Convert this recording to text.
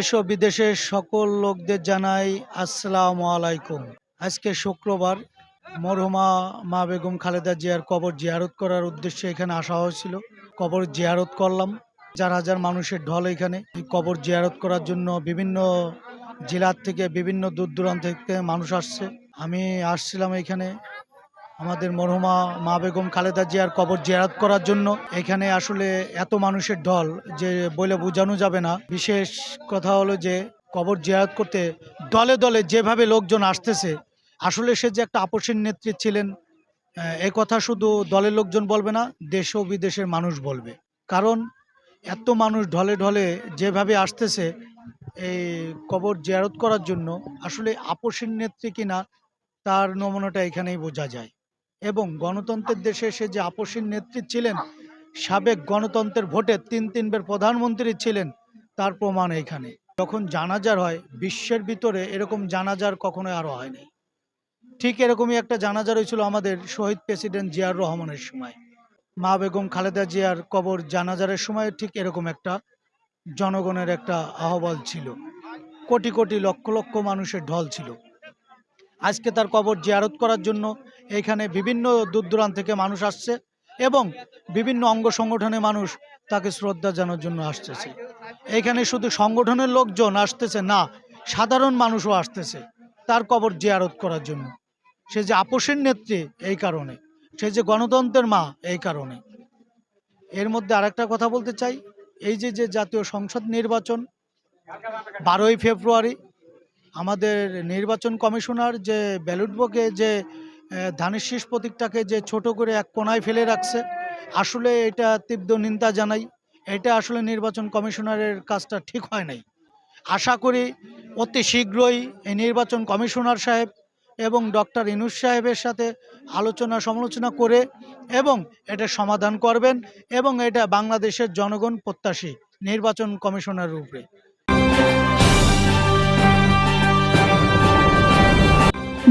দেশ ও বিদেশের সকল লোকদের জানাই আসসালামু আলাইকুম। আজকে শুক্রবার মরহুমা মা বেগম খালেদা জিয়ার কবর জিয়ারত করার উদ্দেশ্যে এখানে আসা হয়েছিল। কবর জিয়ারত করলাম। চার হাজার মানুষের ঢল এখানে। কবর জিয়ারত করার জন্য বিভিন্ন জেলার থেকে বিভিন্ন দূর দূরান্ত থেকে মানুষ আসছে। আমি আসছিলাম এখানে। আমাদের মরহুমা মা বেগম খালেদা জিয়ার কবর জিয়ারত করার জন্য। এখানে আসলে এত মানুষের ঢল যে বলে বোঝানো যাবে না। বিশেষ কথা হলো যে কবর জিয়ারত করতে দলে দলে যেভাবে লোকজন আসতেছে, আসলে সে যে একটা আপসীর নেত্রী ছিলেন, এ কথা শুধু দলের লোকজন বলবে না, দেশ ও বিদেশের মানুষ বলবে। কারণ এত মানুষ ঢলে ঢলে যেভাবে আসতেছে, এই কবর জিয়ারত করার জন্য আসলে আপসীর নেত্রী কিনা, তার নমুনাটা এখানেই বোঝা যায়। এবং গণতন্ত্রের দেশে সে যে আপসীর নেত্রী ছিলেন, সাবেক গণতন্ত্রের ভোটে তিন তিনবার প্রধানমন্ত্রী ছিলেন, তার প্রমাণ এখানে। যখন জানাজার হয়, বিশ্বের ভিতরে এরকম জানাজার কখনো আরও হয়নি। ঠিক এরকমই একটা জানাজার হয়েছিল আমাদের শহীদ প্রেসিডেন্ট জিয়ার রহমানের সময়। মা বেগম খালেদা জিয়ার কবর জানাজারের সময় ঠিক এরকম একটা জনগণের একটা আহ্বান ছিল। কোটি কোটি লক্ষ লক্ষ মানুষের ঢল ছিল। আজকে তার কবর জিয়ারত করার জন্য এখানে বিভিন্ন দূর দূরান্ত থেকে মানুষ আসছে এবং বিভিন্ন অঙ্গ সংগঠনের মানুষ তাকে শ্রদ্ধা জানার জন্য আসতেছে। এখানে শুধু সংগঠনের লোকজন আসতেছে না, সাধারণ মানুষও আসতেছে তার কবর জিয়ারত করার জন্য। সে যে আপোষের নেত্রী এই কারণে, সে যে গণতন্ত্রের মা এই কারণে। এর মধ্যে আরেকটা কথা বলতে চাই, এই যে যে জাতীয় সংসদ নির্বাচন বারোই ফেব্রুয়ারি আমাদের নির্বাচন কমিশনার যে ব্যালট বকে যে ধানের শীষ প্রতীকটাকে যে ছোট করে এক কোনায় ফেলে রাখছে, আসলে এটা তীব্র নিন্দা জানাই। এটা আসলে নির্বাচন কমিশনারের কাজটা ঠিক হয় নাই। আশা করি অতি শীঘ্রই এই নির্বাচন কমিশনার সাহেব এবং ডক্টর ইনুস সাহেবের সাথে আলোচনা সমালোচনা করে এবং এটা সমাধান করবেন এবং এটা বাংলাদেশের জনগণ প্রত্যাশী নির্বাচন কমিশনারের উপরে।